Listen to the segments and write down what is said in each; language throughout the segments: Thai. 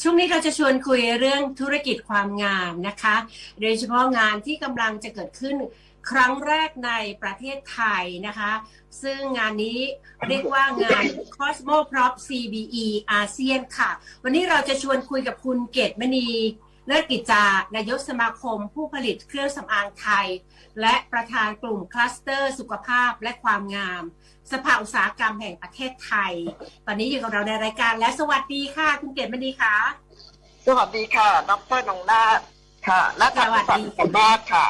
ช่วงนี้เราจะชวนคุยเรื่องธุรกิจความงามนะคะ โดยเฉพาะงานที่กำลังจะเกิดขึ้นครั้งแรกในประเทศไทยนะคะ ซึ่งงานนี้เรียกว่างาน Cosmo Prop CBE อาเซียนค่ะ วันนี้เราจะชวนคุยกับคุณเกตมณีเลิศกิจจานายกสมาคม ผู้ผลิตเครื่องสำอางไทย และประธานกลุ่มคลัสเตอร์สุขภาพและความงาม สภาอุตสาหกรรมแห่งประเทศไทย ตอนนี้อยู่กับเราในรายการและสวัสดีค่ะ คุณเกตมณีค่ะสวัสดีค่ะ ดรนงนาถค่ะและท่านผู้ฟังทุกท่านค่ะ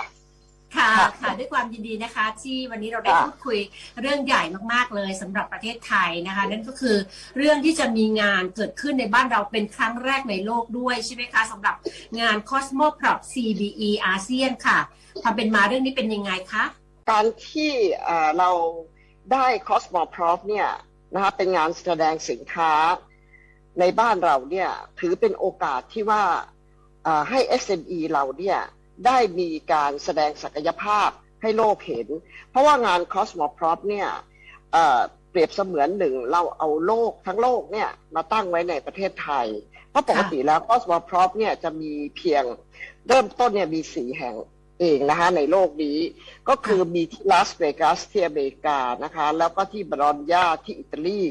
ค่ะค่ะค่ะด้วยความยินดีนะคะ ที่วันนี้เราได้ค่ะพูดคุยเรื่องใหญ่มากๆเลยสำหรับประเทศไทยนะคะ นั่นก็คือเรื่องที่จะมีงานเกิดขึ้นในบ้านเราเป็นครั้งแรกในโลกด้วยใช่ไหมคะสำหรับงาน Cosmo Prop CBE อาเซียนค่ะความเป็นมาเรื่องนี้เป็นยังไงคะการที่เอ่อเรา ได้ Cosmo Prof เนี่ยนะคะเป็นงานแสดงสินค้าในบ้านเราเนี่ยถือเป็นโอกาสที่ว่าเอ่อให้ SME เราเนี่ยได้มีการแสดงศักยภาพให้โลกเห็น เพราะว่างาน Cosmo Prof เนี่ยเอ่อเปรียบเสมือนหนึ่งเราเอาโลกทั้งโลกเนี่ยมาตั้งไว้ในประเทศไทย เพราะปกติแล้ว Cosmo Prof เนี่ยจะมีเพียงเริ่มต้นเนี่ยมีสีแห่ง เองนะคะในโลกนี้ ก็คือมีที่ลาสเวกัสที่อเมริกานะคะแล้วก็ที่บรอนยาที่อิตาลี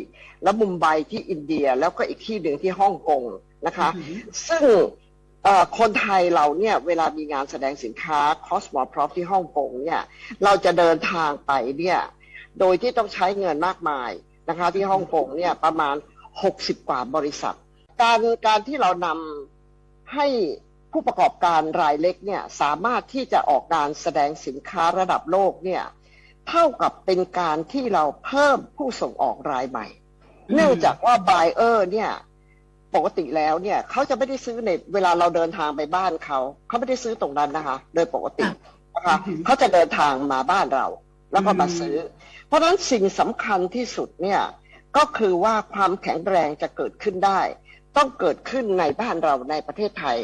แล้วมุมไบที่อินเดีย แล้วก็อีกที่หนึ่งที่ฮ่องกงนะคะ ซึ่งเอ่อคนไทยเราเนี่ยเวลามีงานแสดงสินค้า Cosmo Prof ที่ฮ่องกงเนี่ยเราจะเดินทางไปเนี่ยโดยที่ต้องใช้เงินมากมายนะคะที่ฮ่องกงเนี่ยประมาณ 60 กว่าบริษัท การการที่เรานำให้ ผู้ประกอบการรายเล็กเนี่ยสามารถที่จะออกการแสดงสินค้าระดับโลกเนี่ยเท่ากับเป็นการที่เราเพิ่มผู้ส่งออกรายใหม่อืมเนื่องจากว่า buyer เนี่ยปกติแล้วเนี่ยเขาจะไม่ได้ซื้อในเวลาเราเดินทางไปบ้านเขาเขาไม่ได้ซื้อตรงนั้นนะคะ โดยปกตินะคะอืมเขาจะเดินทางมาบ้านเรา แล้วก็มาอืมซื้อ เพราะฉะนั้นสิ่งสำคัญที่สุดเนี่ยก็คือว่าความแข็งแรงจะเกิดขึ้นได้ ต้องเกิดขึ้นในบ้านเราในประเทศไทย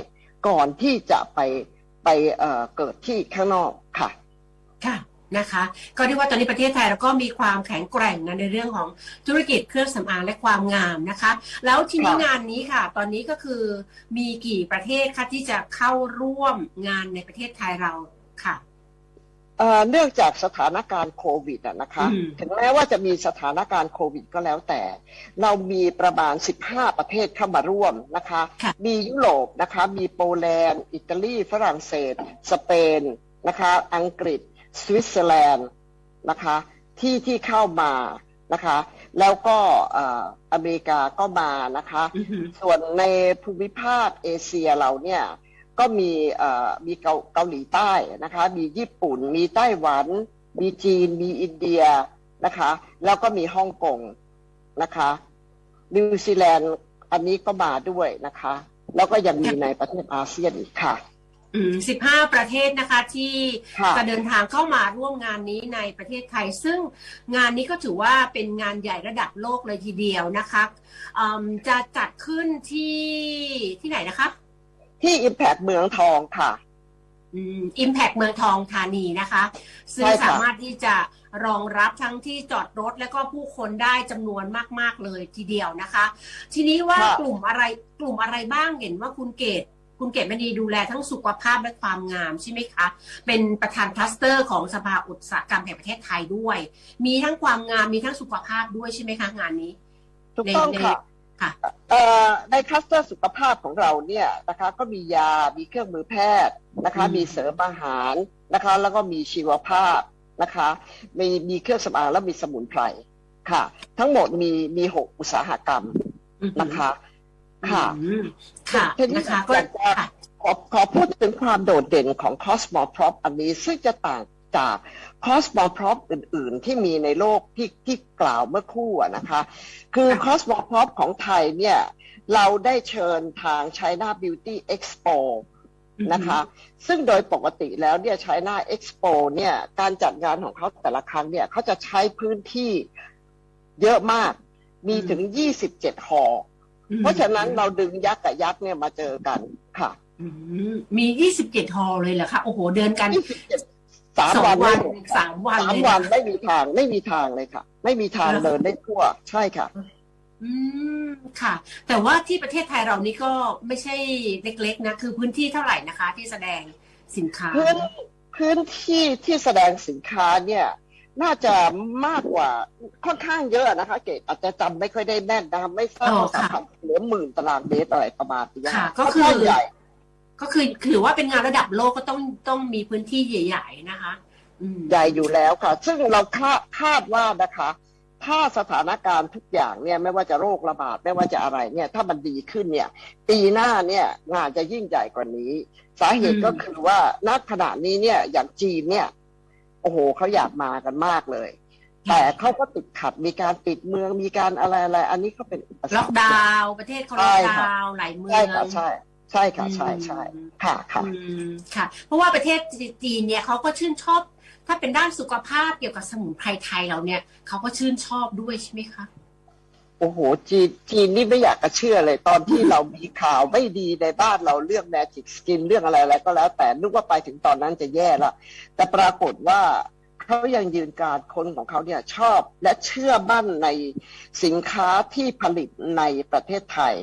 ก่อนที่จะไปไปเอ่อเกิดที่ข้างนอกค่ะ ค่ะนะคะ ก็เรียกว่าตอนนี้ประเทศไทยเราก็มีความแข็งแกร่งนะในเรื่องของธุรกิจเครื่องสำอางและความงามนะคะ แล้วทีนี้ค่ะงานนี้ค่ะ ตอนนี้ก็คือมีกี่ประเทศคะที่จะเข้าร่วมงานในประเทศไทยเราค่ะ เอ่อเนื่องจากสถานการณ์โควิดอะนะคะ อืม ถึงแม้ว่าจะมีสถานการณ์โควิดก็แล้วแต่ เรามีประมาณ 15 ประเทศเข้ามาร่วมนะคะ ค่ะ มียุโรปนะคะ มีโปแลนด์ อิตาลี ฝรั่งเศส สเปนนะคะ อังกฤษ สวิตเซอร์แลนด์นะคะ ที่ที่เข้ามานะคะ แล้วก็เอ่ออเมริกาก็มานะคะ อือหือ ส่วนในภูมิภาคเอเชียเราเนี่ย ก็มีเอ่อมีเกาเกาหลีใต้นะคะ มีญี่ปุ่น มีไต้หวัน มีจีน มีอินเดียนะคะ แล้วก็มีฮ่องกงนะคะ นิวซีแลนด์อันนี้ก็มาด้วยนะคะ แล้วก็ยังมีในประเทศอาเซียนอีกค่ะอืมสิบห้าประเทศนะคะที่ค่ะจะเดินทางเข้ามาร่วมงานนี้ในประเทศไทย ซึ่งงานนี้ก็ถือว่าเป็นงานใหญ่ระดับโลกเลยทีเดียวนะคะอืมจะจัดขึ้นที่ที่ไหนนะคะ ที่ Impact เมืองทองค่ะ อิมแพกเมืองทองธานีนะคะซึ่งใช่ค่ะ สามารถที่จะรองรับทั้งที่จอดรถและก็ผู้คนได้จำนวนมาก ๆ เลยทีเดียวนะคะ ทีนี้ว่ากลุ่มอะไรกลุ่มอะไรบ้างเห็นว่าคุณเกตคุณเกตมณีดูแลทั้งสุขภาพและความงามใช่ไหมคะ เป็นประธานคลัสเตอร์ของสภาอุตสาหกรรมแห่งประเทศไทยด้วย มีทั้งความงามมีทั้งสุขภาพด้วยใช่ไหมคะงานนี้ ถูกต้องใน ค่ะค่ะเอ่อในคลัสเตอร์สุขภาพของเราเนี่ยนะคะก็มียา มีเครื่องมือแพทย์นะคะอืมมีเสริมอาหารนะคะ แล้วก็มีชีวภาพนะคะ มีมีเครื่องสำอางแล้วมีสมุนไพรค่ะ ทั้งหมดมีมีหกอุตสาหกรรมอือหือนะคะ ค่ะอืมค่ะทีนี้นะคะก็อยากจะค่ะขอขอพูดถึงความโดดเด่นของ Cosmo Prop อันนี้ซึ่งจะต่าง จาก Cosmo Prop อื่น ๆ ที่มีในโลกที่ที่กล่าวเมื่อครู่อะนะคะ คือค่ะ Cosmo Prop ของไทยเนี่ย เราได้เชิญทาง China Beauty Expo นะคะ ซึ่งโดยปกติแล้วเนี่ย China Expo เนี่ย การจัดงานของเขาแต่ละครั้งเนี่ยเขาจะใช้พื้นที่เยอะมาก มีถึง 27 หออืมเพราะฉะนั้นเราดึงยักษ์กับยักษ์เนี่ยมาเจอกันค่ะอืมมียี่สิบเจ็ดฮอลเลยเหรอคะ โอ้โห เดินกัน สามสองวันวันไม่สามวันสามเลยวันนะไม่มีทางไม่มีทางเลยค่ะ ไม่มีทางเหรอเดินได้ทั่วใช่ค่ะ อืมค่ะ แต่ว่าที่ประเทศไทยเรานี่ก็ไม่ใช่เล็กๆนะคือพื้นที่เท่าไหร่นะคะ ที่แสดงสินค้า พื้นพื้นที่ที่แสดงสินค้าเนี่ย น่าจะมากกว่าค่อนข้างเยอะนะคะ เกดอาจจะจำไม่ค่อยได้แม่นนะคะไม่ทราบอ๋อว่าสามค่ะพันหรือหมื่นตารางเมตรอะไรประมาณนี้ค่ะนก็คือนข้างใหญ่ ก็คือถือว่าเป็นงานระดับโลกก็ต้องต้องมีพื้นที่ใหญ่ ๆ นะคะ อืม ใหญ่อยู่แล้วค่ะ ซึ่งเราคาดคาดว่านะคะ ถ้าสถานการณ์ทุกอย่างเนี่ยไม่ว่าจะโรคระบาดไม่ว่าจะอะไรเนี่ยถ้ามันดีขึ้นเนี่ย ปีหน้าเนี่ยงานจะยิ่งใหญ่กว่านี้ สาเหตุอืมก็คือว่าณขณะนี้เนี่ยอย่างจีนเนี่ย โอ้โหเขาอยากมากันมากเลย แต่เขาก็ติดขัดมีการปิดเมืองมีการอะไรอะไรอันนี้ก็เป็นอุปสรรค ล็อกดาวน์ประเทศเขาล็อกดาวน์หลายเมือใช่งค่ะใช่ ใช่ค่ะ ใช่ใช่อืมค่ะค่ะอืมค่ะ เพราะว่าประเทศจีนเนี่ยเขาก็ชื่นชอบ ถ้าเป็นด้านสุขภาพเกี่ยวกับสมุนไพรไทยเราเนี่ยเขาก็ชื่นชอบด้วยใช่ไหมคะโอ้โหจีนจีนนี่ไม่อยากจะเชื่อเลย ตอนที่เรามีข่าวไม่ดีในบ้านเราเรื่องแมจิกสกินเรื่องอะไรอะไรก็แล้ว แต่นึกว่าไปถึงตอนนั้นจะแย่ละแต่ปรากฏว่าเขายังยืนการคนของเขาเนี่ยชอบและเชื่อมั่นในสินค้าที่ผลิตในประเทศไทย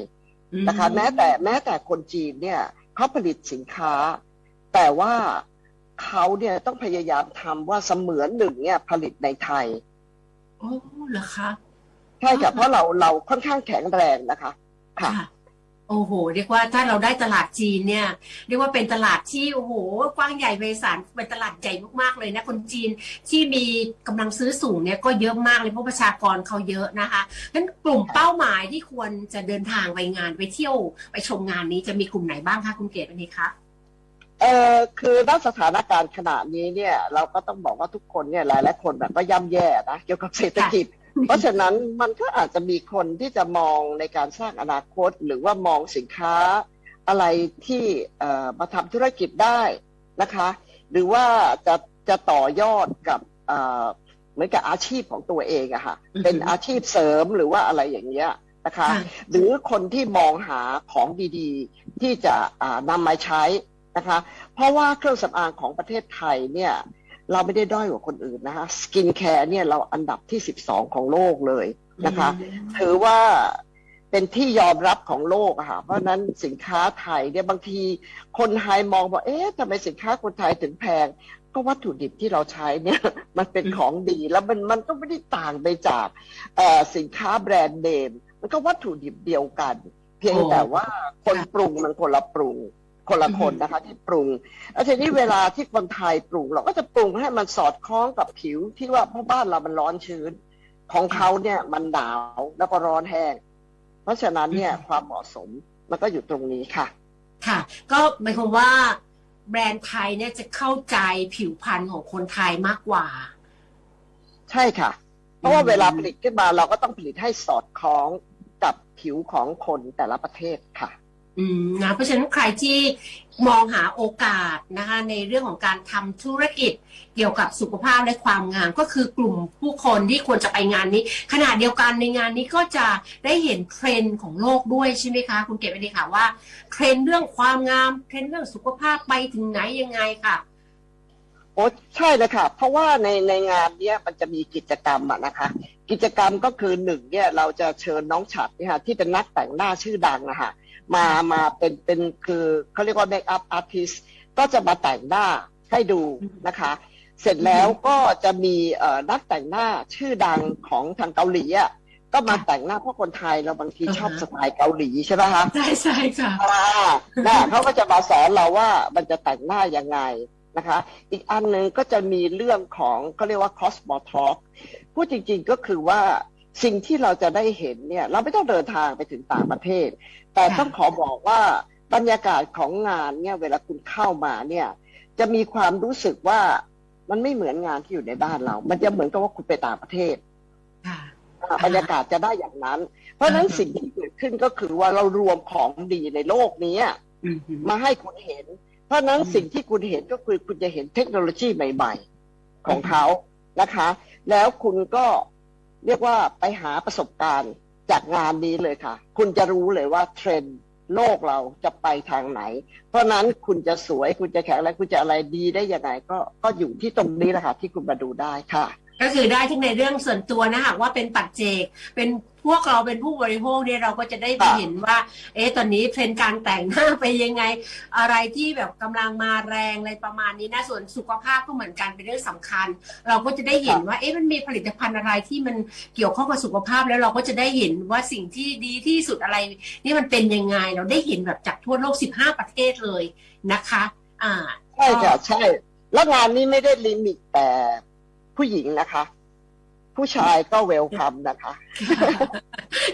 นะคะแม้แต่แม้แต่คนจีนเนี่ยเขาผลิตสินค้า แต่ว่าเขาเนี่ยต้องพยายามทำว่าเสมือนหนึ่งเนี่ยผลิตในไทยโอ้เหรอคะใช่ค่ะอ่าเพราะเราเราค่อนข้างแข็งแรงนะคะ ค่ะ โอ้โห เรียกว่าถ้าเราได้ตลาดจีนเนี่ย เรียกว่าเป็นตลาดที่โอ้โหกว้างใหญ่ไพศาลเป็นตลาดใหญ่มากๆเลยนะคนจีนที่มีกำลังซื้อสูงเนี่ยก็เยอะมากเลยเพราะประชากรเขาเยอะนะคะนั้นกลุ่มเป้าหมายที่ควรจะเดินทางไปงานไปเที่ยวไปชมงานนี้จะมีกลุ่มไหนบ้างคะคุณเกศวันนี้คะเออคือณสถานการณ์ขณะนี้เนี่ย เราก็ต้องบอกว่าทุกคนเนี่ยหลายหลายคนแบบก็ย่ำแย่นะเกี่ยวกับเศรษฐกิจ เพราะฉะนั้นมันก็อาจจะมีคนที่จะมองในการสร้างอนาคต หรือว่ามองสินค้าอะไรที่เอ่อมาทำธุรกิจได้นะคะ หรือว่าจะจะต่อยอดกับเอ่อเหมือนกับอาชีพของตัวเองอะค่ะอือฮึเป็นอาชีพเสริมหรือว่าอะไรอย่างเงี้ยนะคะค่ะหรือคนที่มองหาของดีๆ ที่จะอ่านำมาใช้นะคะ เพราะว่าเครื่องสำอางของประเทศไทยเนี่ย เราไม่ได้ด้อยกว่าคนอื่นนะคะสกินแคร์เนี่ยเราอันดับที่ 12 ของโลกเลยนะคะ ถือว่าเป็นที่ยอมรับของโลกอะค่ะ เพราะฉะนั้นสินค้าไทยเนี่ยบางทีคนไทยมองว่าเอ๊ะทำไมสินค้าคนไทยถึงแพง ก็วัตถุดิบที่เราใช้เนี่ย มันเป็นอืมของดีแล้วมันมันก็ไม่ได้ต่างไปจากเอ่อสินค้าแบรนด์เนมมันก็วัตถุดิบเดียวกัน เพียงแต่ว่าคนปรุงมันคนละปรุง คนละคนนะคะที่ปรุงแล้วทีนี้เวลาที่คนไทยปรุง เราก็จะปรุงให้มันสอดคล้องกับผิวที่ว่าเพราะบ้านเรามันร้อนชื้น ของเขาเนี่ยมันหนาวแล้วก็ร้อนแห้ง เพราะฉะนั้นเนี่ยความเหมาะสมมันก็อยู่ตรงนี้ค่ะ ค่ะ ก็หมายความว่าแบรนด์ไทยเนี่ยจะเข้าใจผิวพรรณของคนไทยมากกว่า ใช่ค่ะ เพราะว่าอืมเวลาผลิตขึ้นมาเราก็ต้องผลิตให้สอดคล้องกับผิวของคนแต่ละประเทศค่ะ อืมนะเพราะฉะนั้นใครที่มองหาโอกาสนะคะในเรื่องของการทำธุรกิจเกี่ยวกับสุขภาพและความงาม ก็คือกลุ่มผู้คนที่ควรจะไปงานนี้ ขณะเดียวกันในงานนี้ก็จะได้เห็นเทรนด์ของโลกด้วยใช่ไหมคะ คุณเกศไปเลยค่ะว่าเทรนด์เรื่องความงามเทรนด์เรื่องสุขภาพไปถึงไหนยังไงค่ะ โอ้ใช่เลยค่ะ เพราะว่าในในงานเนี้ยมันจะมีกิจกรรมอะนะคะ กิจกรรมก็คือหนึ่งเนี่ยเราจะเชิญน้องฉัดเนี่ยค่ะที่เป็นนักแต่งหน้าชื่อดังนะคะมามาเป็นเป็นคือเขาเรียกว่าเมคอัพอาร์ติสก็จะมาแต่งหน้าให้ดูนะคะ เสร็จแล้วก็จะมีเอ่อนักแต่งหน้าชื่อดังของทางเกาหลีอะก็มาแต่งหน้าเพราะคนไทยเราบางทีอ่าฮะชอบสไตล์เกาหลีใช่ไหมคะใช่ใช่ค่ะอ่าน่ะเขาก็จะมาสอนเราว่ามันจะแต่งหน้ายังไง นะคะ อีกอันหนึ่งก็จะมีเรื่องของเขาเรียกว่า cosmo talk พูดจริงๆก็คือว่าสิ่งที่เราจะได้เห็นเนี่ย เราไม่ต้องเดินทางไปถึงต่างประเทศ แต่ค่ะต้องขอบอกว่าบรรยากาศของงานเนี่ยเวลาคุณเข้ามาเนี่ยจะมีความรู้สึกว่ามันไม่เหมือนงานที่อยู่ในบ้านเรา มันจะเหมือนกับว่าคุณไปต่างประเทศค่ะอ่าบรรยากาศจะได้อย่างนั้น เพราะฉะนั้นอ่าฮะสิ่งที่เกิดขึ้นก็คือว่าเรารวมของดีในโลกนี้อืมฮึมาให้คุณเห็น เพราะฉะนั้นอืมสิ่งที่คุณเห็นก็คือคุณจะเห็นเทคโนโลยีใหม่ ๆ ของเขานะคะ แล้วคุณก็เรียกว่าไปหาประสบการณ์จากงานนี้เลยค่ะ คุณจะรู้เลยว่าเทรนด์โลกเราจะไปทางไหน เพราะฉะนั้นคุณจะสวยคุณจะแข็งแรงคุณจะอะไรดีได้ยังไงก็ก็อยู่ที่ตรงนี้แหละค่ะที่คุณมาดูได้ค่ะ ก็คือได้ทั้งในเรื่องส่วนตัวนะหากว่าเป็นปัจเจก เป็นพวกเราเป็นผู้บริโภคเนี่ยเราก็จะได้ไปค่ะเห็นว่า เอ๊ะตอนนี้เทรนด์การแต่งหน้าไปยังไง อะไรที่แบบกำลังมาแรงอะไรประมาณนี้นะส่วนสุขภาพก็เหมือนกันเป็นเรื่องสำคัญ เราก็จะได้เห็นว่าเอ๊ะมันมีผลิตภัณฑ์อะไรที่มันเกี่ยวข้องกับสุขภาพแล้วเราก็จะได้เห็นว่าสิ่งที่ดีที่สุดอะไร นี่มันเป็นยังไง เราได้เห็นแบบจากทั่วโลก 15 ประเทศเลยนะคะ อ่าใช่ค่ะใช่แล้วงานนี้ไม่ได้ลิมิตแต่ ผู้หญิงนะคะ ผู้ชายก็เวลคัมนะคะ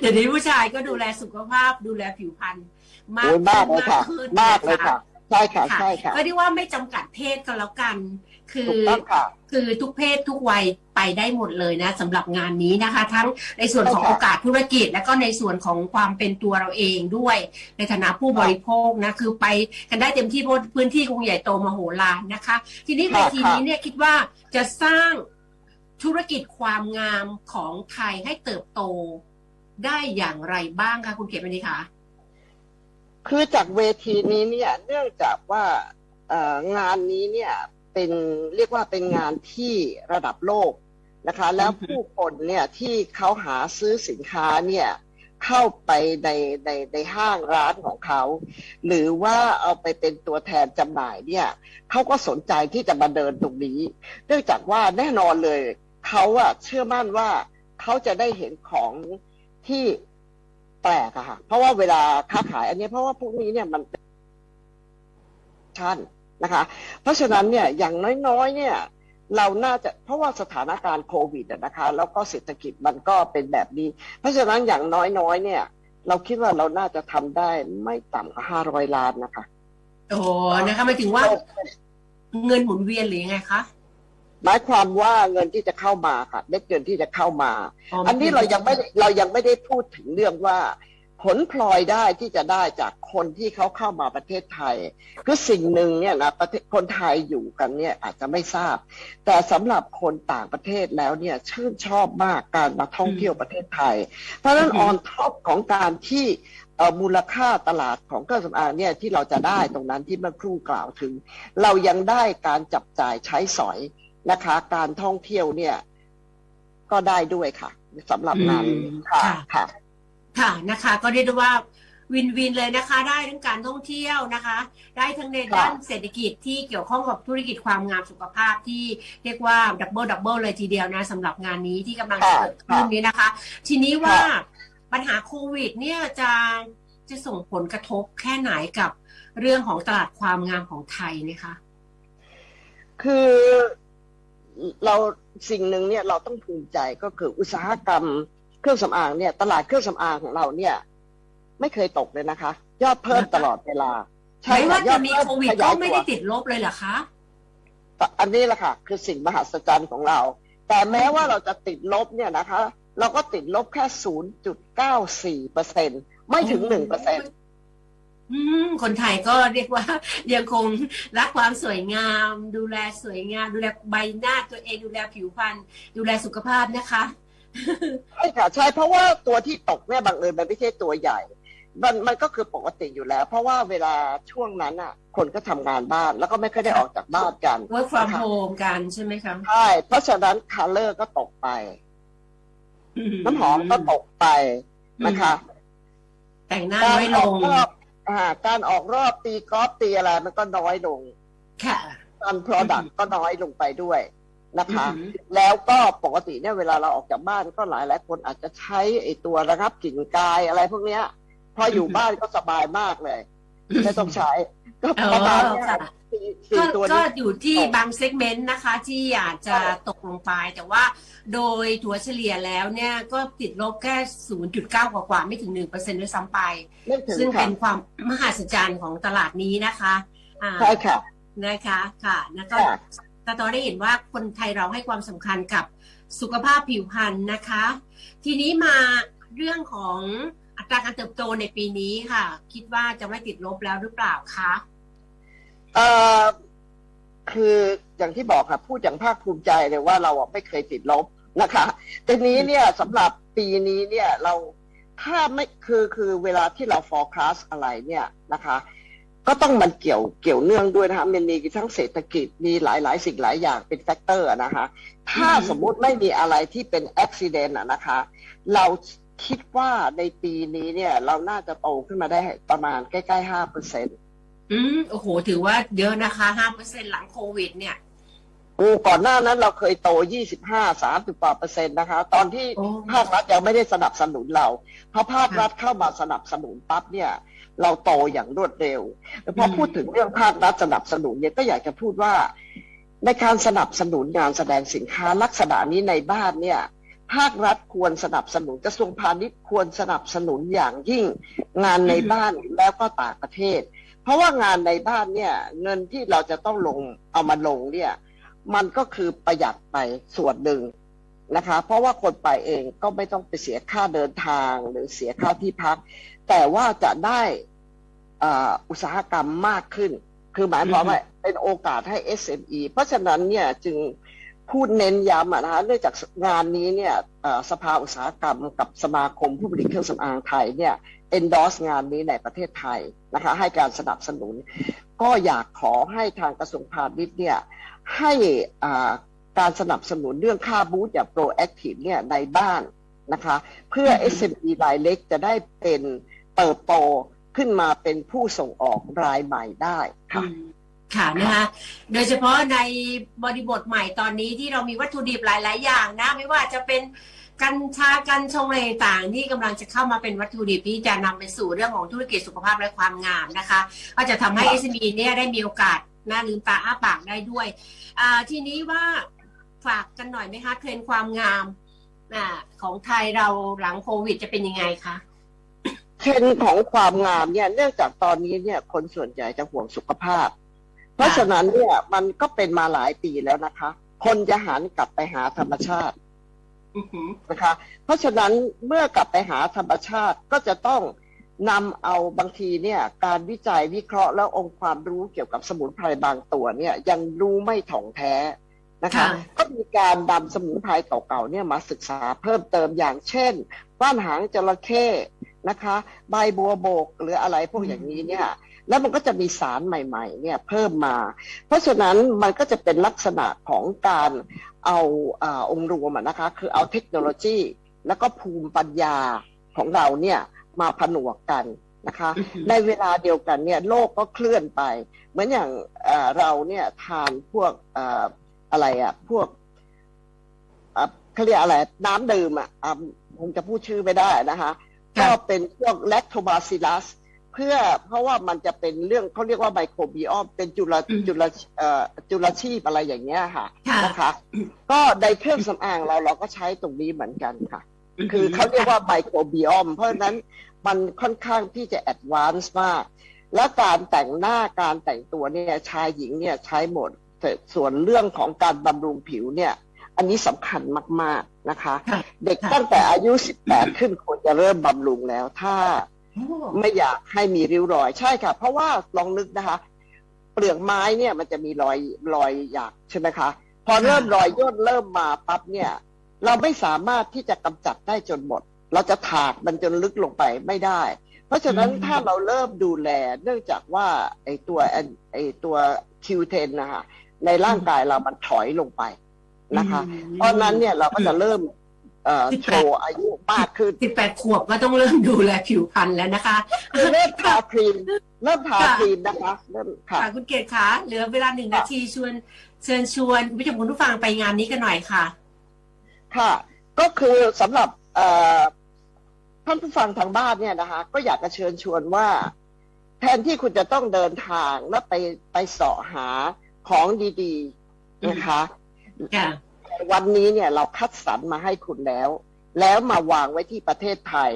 เดี๋ยวนี้ผู้ชายก็ดูแลสุขภาพดูแลผิวพรรณมากโอ้ยมากเลยค่ะขึ้นมากเลยค่ะใช่ค่ะค่ะใช่ค่ะก็ที่ว่าไม่จำกัดเพศก็แล้วกัน คือถูกต้องค่ะคือทุกเพศทุกวัย ไปได้หมดเลยนะสำหรับงานนี้นะคะ ทั้งในส่วนของใช่ค่ะโอกาสธุรกิจ และก็ในส่วนของความเป็นตัวเราเองด้วย ในฐานะผู้บริโภคนะคือไปกันได้เต็มที่เพราะพื้นที่คงใหญ่โตมโหฬารนะคะ ทีนี้เวค่ะทีค่ะนี้เนี่ยคิดว่าจะสร้างธุรกิจความงามของไทยให้เติบโตได้อย่างไรบ้างคะคุณเขมณีคะคือจากเวทีนี้เนี่ยเนื่องจากว่าเอ่องานนี้เนี่ยเป็นเรียกว่าเป็นงานที่ระดับโลก นะคะ แล้วผู้คนเนี่ยที่เขาหาซื้อสินค้าเนี่ยเข้าไปในในในห้างร้านของเขา หรือว่าเอาไปเป็นตัวแทนจำหน่ายเนี่ยเขาก็สนใจที่จะมาเดินตรงนี้ เนื่องจากว่าแน่นอนเลยเขาอะเชื่อมั่นว่าเขาจะได้เห็นของที่แปลกอะค่ะ เพราะว่าเวลาค้าขายอันนี้เพราะว่าพวกนี้เนี่ยมันเป็นชั้นนะคะ เพราะฉะนั้นเนี่ยอย่างน้อยๆเนี่ย เราน่าจะเพราะว่าสถานการณ์โควิดอะนะคะแล้วก็เศรษฐกิจมันก็เป็นแบบนี้ เพราะฉะนั้นอย่างน้อยๆเนี่ย เราคิดว่าเราน่าจะทำได้ไม่ต่ำกว่าห้าร้อยล้านนะคะโอ้นะคะหมายถึงว่าเงินหมุนเวียนหรือยังไงคะหมายความว่าเงินที่จะเข้ามาค่ะเม็ดเงินที่จะเข้ามาอ๋ออันนี้เรายังไม่ได้เรายังไม่ได้พูดถึงเรื่องว่า ผลพลอยได้ที่จะได้จากคนที่เขาเข้ามาประเทศไทย คือสิ่งหนึ่งเนี่ยนะประเทศคนไทยอยู่กันเนี่ยอาจจะไม่ทราบ แต่สำหรับคนต่างประเทศแล้วเนี่ยชื่นชอบมากการมาท่องเที่ยวประเทศไทย เพราะฉะนั้นออนท็อปของการที่เอ่อมูลค่าตลาดของเครื่องสำอางเนี่ยที่เราจะได้ตรงนั้นที่เมื่อครู่กล่าวถึง เรายังได้การจับจ่ายใช้สอยนะคะ การท่องเที่ยวเนี่ยก็ได้ด้วยค่ะสำหรับงานนี้ค่ะค่ะ ค่ะนะคะ ก็เรียกได้ว่าวินวินเลยนะคะ ได้ทั้งการท่องเที่ยวนะคะ ได้ทั้งในด้านเศรษฐกิจที่เกี่ยวข้องกับธุรกิจความงามสุขภาพที่เรียกว่าดับเบิลดับเบิลเลยทีเดียวนะสำหรับงานนี้ที่กำลังจะเกิดขึ้นนี้นะคะ ทีนี้ว่าปัญหาโควิด เนี่ยจะจะส่งผลกระทบแค่ไหนกับเรื่องของตลาดความงามของไทยนะคะ คือเราสิ่งหนึ่งเนี่ยเราต้องภูมิใจก็คืออุตสาหกรรม เครื่องสำอางเนี่ยตลาดเครื่องสำอางของเราเนี่ย ไม่เคยตกเลยนะคะ ยอดเพิ่มตลอดเวลาไม่ว่าค่ยจะอมีเพิ่โควิดขก็ยายไม่ตัวได้ติดลบเลยเหรอคะอันนี้แหละค่ะ คือสิ่งมหัศจรรย์ของเรา แต่แม้ว่าเราจะติดลบเนี่ยนะคะ เราก็ติดลบแค่0.94เปอร์เซ็นไม่ถึง1เปอร์เซ็นอืมคนไทยก็เรียกว่ายังคงรักความสวยงาม ดูแลสวยงาม ดูแลใบหน้าตัวเองดูแลผิวพรรณดูแลสุขภาพนะคะ ใช่ค่ะใช่เพราะว่าตัวที่ตกเนี่ยบังเอิญมันไม่ใช่ตัวใหญ่ มันมันก็คือปกติอยู่แล้ว เพราะว่าเวลาช่วงนั้นอะ คนก็ทำงานบ้านแล้วก็ไม่ค่อยได้ออกจากบ้านกัน work from นะคะ home กันใช่ไหมคะใช่เพราะฉะนั้นคาเลอร์ก็ตกไป น้ำหอมก็ตกไปนะคะ แต่งหน้าการน้อยลออกง รอบอ่าการออกรอบตีกอล์ฟตีอะไรมันก็น้อยลงค่ะการ product ก็น้อยลงไปด้วย นะคะอือหือแล้วก็ปกติเนี่ยเวลาเราออกจากบ้านก็หลายหลายคนอาจจะใช้ไอ้ตัวระงับกลิ่นกายอะไรพวกเนี้ย พออยู่บ้านก็สบายมากเลย ไม่ต้องใช้ ก็อ๋อประมาณเนี้ยค่ะสี่ก็สี่ตัวก็นี้อยู่ที่ตกบางเซกเมนต์นะคะ ที่อาจจะใช่ตกลงไป แต่ว่าโดยถัวเฉลี่ยแล้วเนี่ยก็ติดลบแค่ 0.9 กว่ากว่าๆไม่ถึง 1%ด้วยซ้ำไปไม่ถึงซึ่งค่ะเป็นความมหัศจรรย์ของตลาดนี้นะคะอ่าใช่ค่ะนะคะค่ะ แล้วก็ ค่ะตาตอได้เห็นว่าคนไทยเราให้ความสำคัญกับสุขภาพผิวพรรณนะคะ ทีนี้มาเรื่องของอัตราการเติบโตในปีนี้ค่ะ คิดว่าจะไม่ติดลบแล้วหรือเปล่าคะเอ่อคืออย่างที่บอกค่ะพูดอย่างภาคภูมิใจเลยว่าเราไม่เคยติดลบนะคะทีนี้เนี่ยสำหรับปีนี้เนี่ยเราถ้าไม่คือคือเวลาที่เรา forecast อะไรเนี่ยนะคะ ก็ต้องมันเกี่ยวเกี่ยวเนื่องด้วยนะคะมันมีทั้งเศรษฐกิจมีหลายหลายสิ่งหลายอย่างเป็นแฟกเตอร์นะคะถ้าอืมสมมุติไม่มีอะไรที่เป็นอุบิเหตุอะนะคะ เราคิดว่าในปีนี้เนี่ยเราน่าจะโตขึ้นมาได้ประมาณใกล้ๆห้าเปอร์เซ็นต์อืมโอ้โห ถือว่าเยอะนะคะห้าเปอร์เซ็นหลังโควิด เนี่ยโอ้ก่อนหน้านั้นเราเคยโต 25 30กว่าเปอร์เซ็นต์นะคะ ตอนที่โอ้ภาครัฐยังไม่ได้สนับสนุนเราพอภาครัฐเข้ามาสนับสนุนปั๊บเนี่ย เราโตอย่างรวดเร็วแล้วพอพูดถึงเรื่องภาครัฐสนับสนุนเนี่ยก็อยากจะพูดว่า ในการสนับสนุนงานแสดงสินค้าลักษณะนี้ในบ้านเนี่ยภาครัฐควรสนับสนุนกระทรวงพาณิชย์ควรสนับสนุนอย่างยิ่งงานในบ้านแล้วก็ต่างประเทศ เพราะว่างานในบ้านเนี่ยเงินที่เราจะต้องลงเอามาลงเนี่ยมันก็คือประหยัดไปส่วนหนึ่งนะคะ เพราะว่าคนไปเองก็ไม่ต้องไปเสียค่าเดินทางหรือเสียค่าที่พัก แต่ว่าจะได้อ่าอุตสาหกรรมมากขึ้น คือหมายความว่าเป็นโอกาสให้ SME เพราะฉะนั้นเนี่ยจึงพูดเน้นย้ำอะนะคะเนื่องจากงานนี้เนี่ยเอ่อสภาอุตสาหกรรมกับสมาคมผู้ผลิตเครื่องสำอางไทยเนี่ย endorse งานนี้ในประเทศไทยนะคะให้การสนับสนุน ก็อยากขอให้ทางกระทรวงพาณิชย์เนี่ยให้อ่าการสนับสนุนเรื่องค่าบูธอย่าง proactive เนี่ยในบ้านนะคะ เพื่ออือฮึ SME รายเล็กจะได้เป็น เติบโตขึ้นมาเป็นผู้ส่งออกรายใหม่ได้ค่ะค่ะนะคะโดยเฉพาะในบริบทใหม่ตอนนี้ที่เรามีวัตถุดิบหลาย ๆ อย่างนะ ไม่ว่าจะเป็นกัญชากัญชงอะไรต่างที่กำลังจะเข้ามาเป็นวัตถุดิบที่จะนำไปสู่เรื่องของธุรกิจสุขภาพและความงามนะคะ ก็จะทำให้ SME เนี่ยได้มีโอกาสน้าลืมตาอ้าปากได้ด้วย ทีนี้ว่าฝากกันหน่อยไหมคะเทรนความงามอของไทยเราหลังโควิดจะเป็นยังไงคะ เทรนด์ของความงามเนี่ย เนื่องจากตอนนี้เนี่ย คนส่วนใหญ่จะห่วงสุขภาพ เพราะฉะนั้นเนี่ยมันก็เป็นมาหลายปีแล้วนะคะ คนจะหันกลับไปหาธรรมชาติอือหือนะคะ เพราะฉะนั้นเมื่อกลับไปหาธรรมชาติก็จะต้องนำเอาบางทีเนี่ย การวิจัยวิเคราะห์แล้วองค์ความรู้เกี่ยวกับสมุนไพรบางตัวเนี่ย ยังรู้ไม่ถ่องแท้นะคะก็มีการนำสมุนไพรเก่าๆเนี่ยมาศึกษาเพิ่มเติมอย่างเช่นว่านหางจระเข้ นะคะ ใบบัวโบกหรืออะไรพวกอย่างนี้เนี่ยแล้วมันก็จะมีสารใหม่ๆเนี่ยเพิ่มมา เพราะฉะนั้นมันก็จะเป็นลักษณะของการเอาอาองค์รวมอะนะคะ คือเอาเทคโนโลยี แล้วก็ภูมิปัญญาของเราเนี่ยมาผนวกกันนะคะอือหือในเวลาเดียวกันเนี่ยโลกก็เคลื่อนไป เหมือนอย่างเอ่อเราเนี่ยทานพวกเอ่ออะไรอะพวกอะเขาเรียกอะไร น้ำดื่มอะอะผมจะพูดชื่อไม่ได้นะคะค่ะ ก็เป็นพวกแลคโทบาซิลัสเพื่อเพราะว่ามันจะเป็นเรื่องเขาเรียกว่าไมโครบิออมเป็นจุลอืมจุลเอ่อจุลชีพอะไรอย่างเงี้ยค่ะค่ะนะคะ ก็ในเครื่องสำอางเราเราก็ใช้ตรงนี้เหมือนกันค่ะ คือเขาเรียกว่าไมโครบิออมเพราะฉะนั้นมันค่อนข้างที่จะแอดวานซ์มาก และการแต่งหน้าการแต่งตัวเนี่ยชายหญิงเนี่ยใช้หมดแต่ส่วนเรื่องของการบำรุงผิวเนี่ย อันนี้สำคัญมาก ๆนะคะค่ะเด็กค่ะตั้งแต่อายุ 18 ขึ้นควรจะเริ่มบำรุงแล้ว ถ้าโอ้ไม่อยากให้มีริ้วรอยใช่ค่ะ เพราะว่าลองนึกนะคะ เปลือกไม้เนี่ยมันจะมีรอยรอยหยักใช่ไหมคะ พอเริ่มรอยย่นเริ่มมาปั๊บเนี่ย เราไม่สามารถที่จะกำจัดได้จนหมด เราจะถากมันจนลึกลงไปไม่ได้ เพราะฉะนั้นถ้าเราเริ่มดูแลเนื่องจากว่าไอตัวแอนไอตัวคิวเทนนะคะในร่างกายเรามันถอยลงไป นะคะ เพราะฉะนั้นเนี่ยเราก็จะเริ่มเอ่อโชว์อายุมากขึ้น สิบแปดขวบก็ต้องเริ่มดูแลผิวพรรณแล้วนะคะคือเริ่มทาครีมเริ่มทาค่ะครีมนะคะเริ่มค่ะ ค่ะคุณเกศคะเหลือเวลาหนึ่งนาทีชวนเชิญชวนคุณผู้ชมคุณผู้ฟังไปงานนี้กันหน่อยค่ะ ค่ะก็คือสำหรับเอ่อท่านผู้ฟังทางบ้านเนี่ยนะคะ ก็อยากจะเชิญชวนว่า แทนที่คุณจะต้องเดินทางแล้วไปไปเสาะหาของดี ๆ นะคะค่ะ วันนี้เนี่ยเราคัดสรรมาให้คุณแล้ว แล้วมาวางไว้ที่ประเทศไทย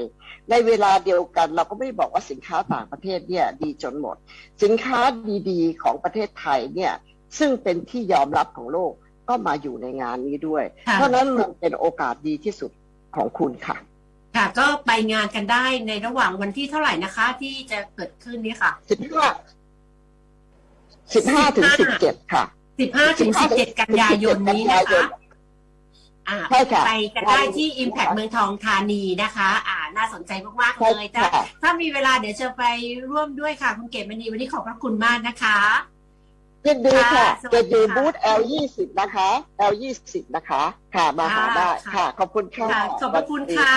ในเวลาเดียวกันเราก็ไม่ได้บอกว่าสินค้าต่างประเทศเนี่ยดีจนหมด สินค้าดีๆ ของประเทศไทยเนี่ยซึ่งเป็นที่ยอมรับของโลกก็มาอยู่ในงานนี้ด้วยค่ะเพราะฉะนั้นมันเป็นโอกาสดีที่สุดของคุณค่ะ ค่ะ ก็ไปงานกันได้ในระหว่างวันที่เท่าไหร่นะคะ ที่จะเกิดขึ้นนี้ค่ะสิบห้าสิบห้าถึงสิบเจ็ดค่ะ สิบห้าถึงสิบเจ็ดกันยายนนี้นะคะอ่าใช่ค่ะไปกันได้ที่ Impact เมืองทองธานีนะคะ อ่า น่าสนใจมากๆใช่เลยถ้าค่ะถ้ามีเวลาเดี๋ยวจะไปร่วมด้วยค่ะ คุณเกศมณีวันนี้ขอบพระคุณมากนะคะยินดีค่ะค่ะสวัจะสดีอยู่ค่ะบูธ L20 นะคะ L20 นะคะ ค่ะมาหาค่ะได้ค่ะค่ะ ขอบคุณค่ะค่ะขอบพระคุณสวัสดีค่ะ